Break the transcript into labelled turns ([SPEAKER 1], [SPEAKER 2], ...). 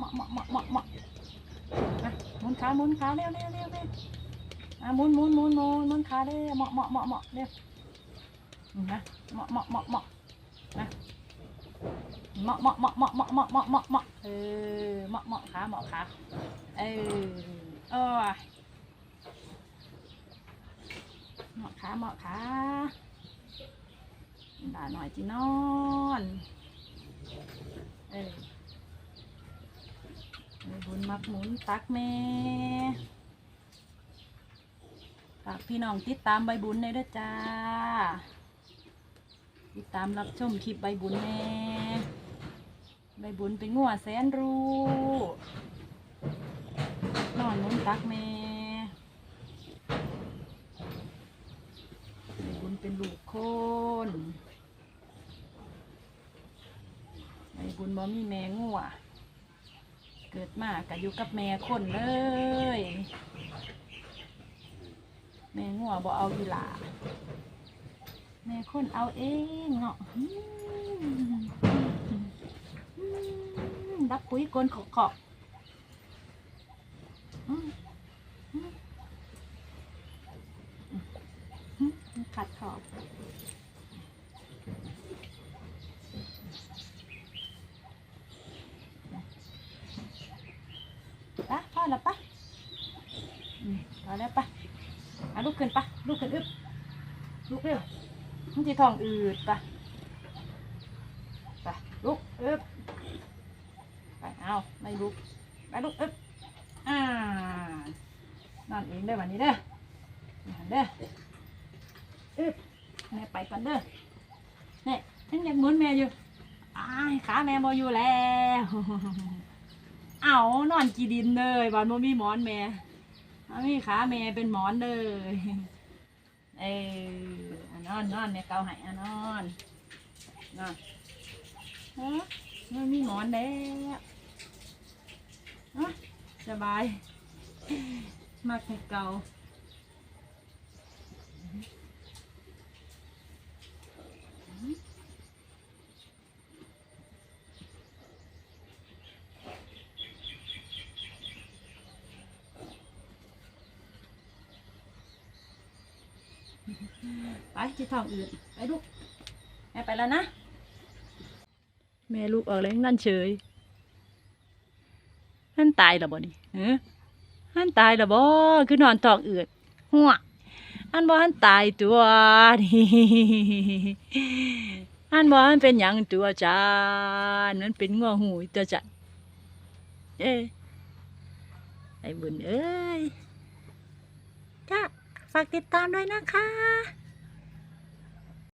[SPEAKER 1] มาะเหมาะเหมาะเหมาะมาะมาะอะหมุนขาหมุนขาเร็วเร็วเร็วเร็วอะหมุนหมุนหมุนหมุนหมุนขาเร็วเหมาะเหมาะเหมาะเหมาะเร็วอืมนะมาะเหมาะเหมาะเหมาะนะเหมาะเหมาะเหมาะเหมาะเหมาะเหมาะเหมาะเหมาะเหมาะเออเหมาะเหมาะขาเหมาะขาเออเออมาะขาเหมาะขาด่าหน่อยจีนอน เออใบบุญ มักหมุนตักแม่ฝากพี่น้องติดตามใบบุญในเด้อจ้า ติดตามรับชมคลิปใบบุญแม่ใบบุญเป็นงัวแสนรู้นอนหมุนตักแม่ใบบุญเป็นลูกคนไอ้บุญบ่มีแม่งัว เกิดมากก็อยู่กับแม่คนเลย แม่งัวบ่เอาอีหลาแม่คนเอาเองเนาะอืมอืมดับปุ๋ยกลนขอกขอกขัดขอบ ปะพ่ อแล้วปะพอแล้วปะเอาลุกขึ้นปะลุกขึ้นอึบลุกเร็วมันจะท้องอืดปะไปลุกอึบไปเอาไม่ลุกไปลุกอึบอ่านอนเองเด้อวันนี้เด้อนี่หันเด้ออึบแม่ไปก่อนเด้อเนี่ยฉันยังหมุนแม่อยู่อ้ายขาแม่บออยู่แล้ว เอานอนกีดินเลยบานบ่มีหมอนแม่มีขาแม่เป็นหมอนเลยเออนอนนอนเนี่ยเกาห้อะนอนนอนฮะไม่มีหมอนแล้วฮะสบายมากให้เกา ไปที่ท้องอื่นไปลูกแม่ไปแล้วนะ แม่ลูกออกแล้วนั่นเฉยนั่นตายแล้วบ่นี่เออนั่นตายแล้วบ่คือนอนท้องอืดหัวอันบ่อันตายตัวนี่อันบ่อันเป็นหยังตัวจานั่นเป็นงัวหูตัวจ้ะเอ้ไอ้บุญเอ้ย ฝากติดตามด้วยนะคะ